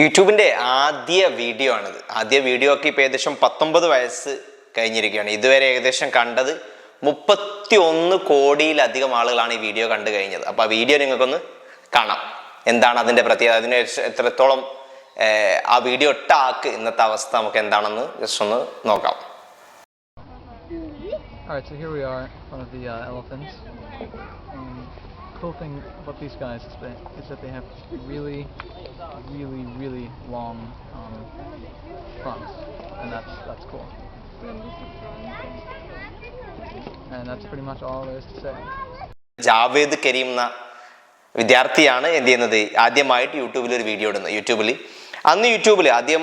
യൂട്യൂബിന്റെ ആദ്യ വീഡിയോ ആണിത്. ആദ്യ വീഡിയോ ഒക്കെ ഇപ്പോൾ ഏകദേശം പത്തൊമ്പത് വയസ്സ് കഴിഞ്ഞിരിക്കുകയാണ്. ഇതുവരെ ഏകദേശം കണ്ടത് മുപ്പത്തി ഒന്ന് കോടിയിലധികം ആളുകളാണ് ഈ വീഡിയോ കണ്ടു കഴിഞ്ഞത്. അപ്പോൾ ആ വീഡിയോ നിങ്ങൾക്കൊന്ന് കാണാം. എന്താണ് അതിന്റെ പ്രത്യേകത? അതിന് എത്രത്തോളം ആ വീഡിയോ ഒട്ടാക്ക് ഇന്നത്തെ അവസ്ഥ നമുക്ക് എന്താണെന്ന് ജസ്റ്റ് ഒന്ന് നോക്കാം. Alright, so here we are one of the uh, elephants. Um, cool thing about these guys is that, is that they have really, really, really long um, fronts, and that's that's cool. And that's pretty much all there is to say. Javed Kareem എന്ന വിദ്യാർത്ഥിയാണ് എന്ത് ചെയ്യുന്നത് ആദ്യമായിട്ട് യൂട്യൂബിൽ ഒരു video ഇടുന്നത് യൂട്യൂബിൽ അന്ന് യൂട്യൂബിൽ ആദ്യം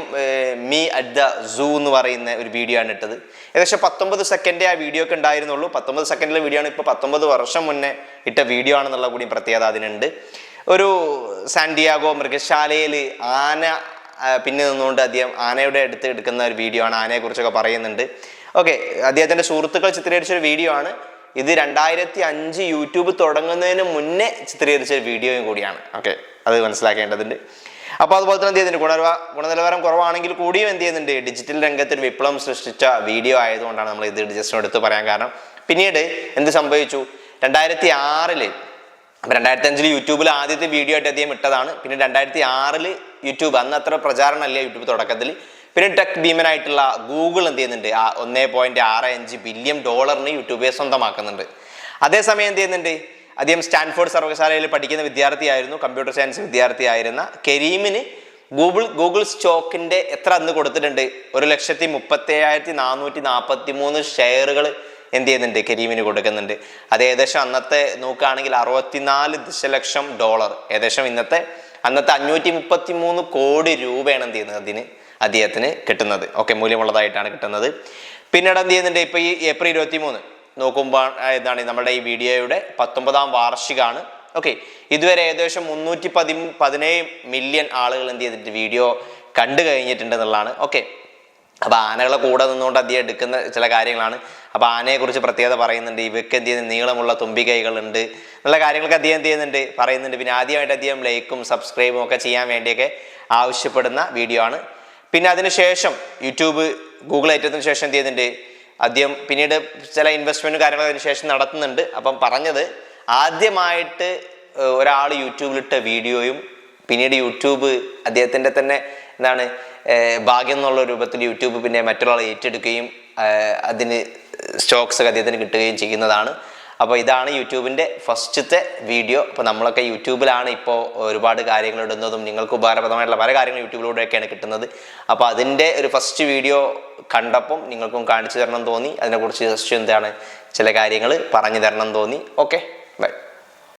മീ അറ്റ് ദ സൂ എന്ന് പറയുന്ന ഒരു വീഡിയോ ആണ് ഇട്ടത്. ഏകദേശം പത്തൊമ്പത് സെക്കൻഡേ ആ വീഡിയോ ഒക്കെ ഉണ്ടായിരുന്നുള്ളൂ. പത്തൊമ്പത് സെക്കൻഡിലെ വീഡിയോ ആണ് ഇപ്പോൾ പത്തൊമ്പത് വർഷം മുന്നേ ഇട്ട വീഡിയോ ആണെന്നുള്ള കൂടി പ്രത്യേകത അതിനുണ്ട്. ഒരു സാൻഡിയാഗോ മൃഗശാലയിൽ ആന പിന്നെ നിന്നുകൊണ്ട് അദ്ദേഹം ആനയുടെ അടുത്ത് എടുക്കുന്ന ഒരു വീഡിയോ ആണ്. ആനയെക്കുറിച്ചൊക്കെ പറയുന്നുണ്ട്. ഓക്കെ അദ്ദേഹത്തിന്റെ സുഹൃത്തുക്കൾ ചിത്രീകരിച്ച ഒരു വീഡിയോ ആണ്. ഇത് രണ്ടായിരത്തി അഞ്ച് യൂട്യൂബ് തുടങ്ങുന്നതിന് മുന്നേ ചിത്രീകരിച്ച വീഡിയോയും കൂടിയാണ്. ഓക്കെ അത് മനസ്സിലാക്കേണ്ടതുണ്ട്. അപ്പോൾ അതുപോലെ തന്നെ എന്ത് ചെയ്യുന്നുണ്ട്? ഗുണനിലവാ ഗുണനിലവാരം കുറവാണെങ്കിൽ കൂടിയും എന്ത് ചെയ്യുന്നുണ്ട്? ഡിജിറ്റൽ രംഗത്ത് ഒരു വിപ്ലവം സൃഷ്ടിച്ച വീഡിയോ ആയതുകൊണ്ടാണ് നമ്മൾ ഇത് ജസ്റ്റ് എടുത്ത് പറയാൻ കാരണം. പിന്നീട് എന്ത് സംഭവിച്ചു? രണ്ടായിരത്തി ആറിൽ അപ്പം രണ്ടായിരത്തി അഞ്ചിൽ യൂട്യൂബിൽ ആദ്യത്തെ വീഡിയോ ആയിട്ട് അദ്ദേഹം ഇട്ടതാണ്. പിന്നെ രണ്ടായിരത്തി ആറിൽ യൂട്യൂബ് അന്ന് അത്ര പ്രചാരണമല്ല യൂട്യൂബ് തുടക്കത്തിൽ പിന്നെ ടെക് ഭീമനായിട്ടുള്ള ഗൂഗിൾ എന്ത് ചെയ്യുന്നുണ്ട്? ആ ഒന്നേ പോയിന്റ് ആറ് അഞ്ച് ബില്യൺ ഡോളറിന് യൂട്യൂബെ സ്വന്തമാക്കുന്നുണ്ട്. അതേസമയം എന്ത് ചെയ്യുന്നുണ്ട്? അദ്ദേഹം സ്റ്റാൻഫോർഡ് സർവകലാശാലയിൽ പഠിക്കുന്ന വിദ്യാർത്ഥിയായിരുന്നു കമ്പ്യൂട്ടർ സയൻസ് വിദ്യാർത്ഥിയായിരുന്ന കരീമിന് ഗൂഗിൾ ഗൂഗിൾ സ്റ്റോക്കിന്റെ എത്ര അന്ന് കൊടുത്തിട്ടുണ്ട്? ഒരു ലക്ഷത്തി മുപ്പത്തി ഏഴായിരത്തി നാനൂറ്റി നാൽപ്പത്തി മൂന്ന് ഷെയറുകൾ എന്ത് ചെയ്യുന്നുണ്ട്? കരീമിന് കൊടുക്കുന്നുണ്ട്. അത് ഏകദേശം അന്നത്തെ നോക്കുകയാണെങ്കിൽ അറുപത്തിനാല് ദശലക്ഷം ഡോളർ. ഏകദേശം ഇന്നത്തെ അന്നത്തെ അഞ്ഞൂറ്റി മുപ്പത്തി മൂന്ന് കോടി രൂപയാണ് എന്ത് ചെയ്യുന്നത് അതിന് അദ്ദേഹത്തിന് കിട്ടുന്നത്. ഓക്കെ മൂല്യമുള്ളതായിട്ടാണ് കിട്ടുന്നത്. പിന്നീട് എന്ത് ചെയ്യുന്നുണ്ട്? ഇപ്പൊ ഈ ഏപ്രിൽ ഇരുപത്തി മൂന്ന് നോക്കുമ്പോൾ എന്താണ് നമ്മുടെ ഈ വീഡിയോയുടെ പത്തൊമ്പതാം വാർഷികമാണ് ഓക്കെ ഇതുവരെ ഏകദേശം മുന്നൂറ്റി പതി പതിനേഴ് മില്യൺ ആളുകൾ എന്ത് ചെയ്തിട്ട് വീഡിയോ കണ്ടു കഴിഞ്ഞിട്ടുണ്ട് എന്നുള്ളതാണ്. ഓക്കെ അപ്പോൾ ആനകളെ കൂടെ നിന്നുകൊണ്ട് അധികം എടുക്കുന്ന ചില കാര്യങ്ങളാണ്. അപ്പൊ ആനയെക്കുറിച്ച് പ്രത്യേകത പറയുന്നുണ്ട്. ഇവയ്ക്ക് എന്ത് ചെയ്യുന്നത് നീളമുള്ള ഉണ്ട് എന്നുള്ള കാര്യങ്ങളൊക്കെ അധികം എന്ത് ചെയ്യുന്നുണ്ട്? പറയുന്നുണ്ട്. പിന്നെ ആദ്യമായിട്ട് അധികം ലൈക്കും സബ്സ്ക്രൈബും ഒക്കെ ചെയ്യാൻ വേണ്ടിയൊക്കെ ആവശ്യപ്പെടുന്ന വീഡിയോ ആണ്. പിന്നെ അതിനുശേഷം യൂട്യൂബ് ഗൂഗിൾ ഏറ്റതിന് ശേഷം എന്ത് ചെയ്യുന്നുണ്ട്? അദ്ദേഹം പിന്നീട് ചില ഇൻവെസ്റ്റ്മെന്റ് കാര്യങ്ങൾ അതിന് ശേഷം നടത്തുന്നുണ്ട്. അപ്പം പറഞ്ഞത് ആദ്യമായിട്ട് ഒരാൾ യൂട്യൂബിലിട്ട വീഡിയോയും പിന്നീട് യൂട്യൂബ് അദ്ദേഹത്തിന്റെ തന്നെ എന്താണ് ഭാഗ്യം എന്നുള്ള രൂപത്തിൽ യൂട്യൂബ് പിന്നെ മറ്റൊരാൾ ഏറ്റെടുക്കുകയും അതിന് സ്റ്റോക്സ് അദ്ദേഹത്തിന് കിട്ടുകയും ചെയ്യുന്നതാണ്. അപ്പോൾ ഇതാണ് യൂട്യൂബിന്റെ ഫസ്റ്റത്തെ വീഡിയോ. അപ്പോൾ നമ്മളൊക്കെ യൂട്യൂബിലാണ് ഇപ്പോൾ ഒരുപാട് കാര്യങ്ങൾ ഇടുന്നതും നിങ്ങൾക്ക് ഉപകാരപ്രദമായിട്ടുള്ള പല കാര്യങ്ങളും യൂട്യൂബിലൂടെയൊക്കെയാണ് കിട്ടുന്നത്. അപ്പോൾ അതിന്റെ ഒരു ഫസ്റ്റ് വീഡിയോ കണ്ടപ്പം നിങ്ങൾക്കും കാണിച്ചു തരണം തോന്നി. അതിനെക്കുറിച്ച് ജസ്റ്റ് എന്താണ് ചില കാര്യങ്ങൾ പറഞ്ഞു തരണം തോന്നി. ഓക്കെ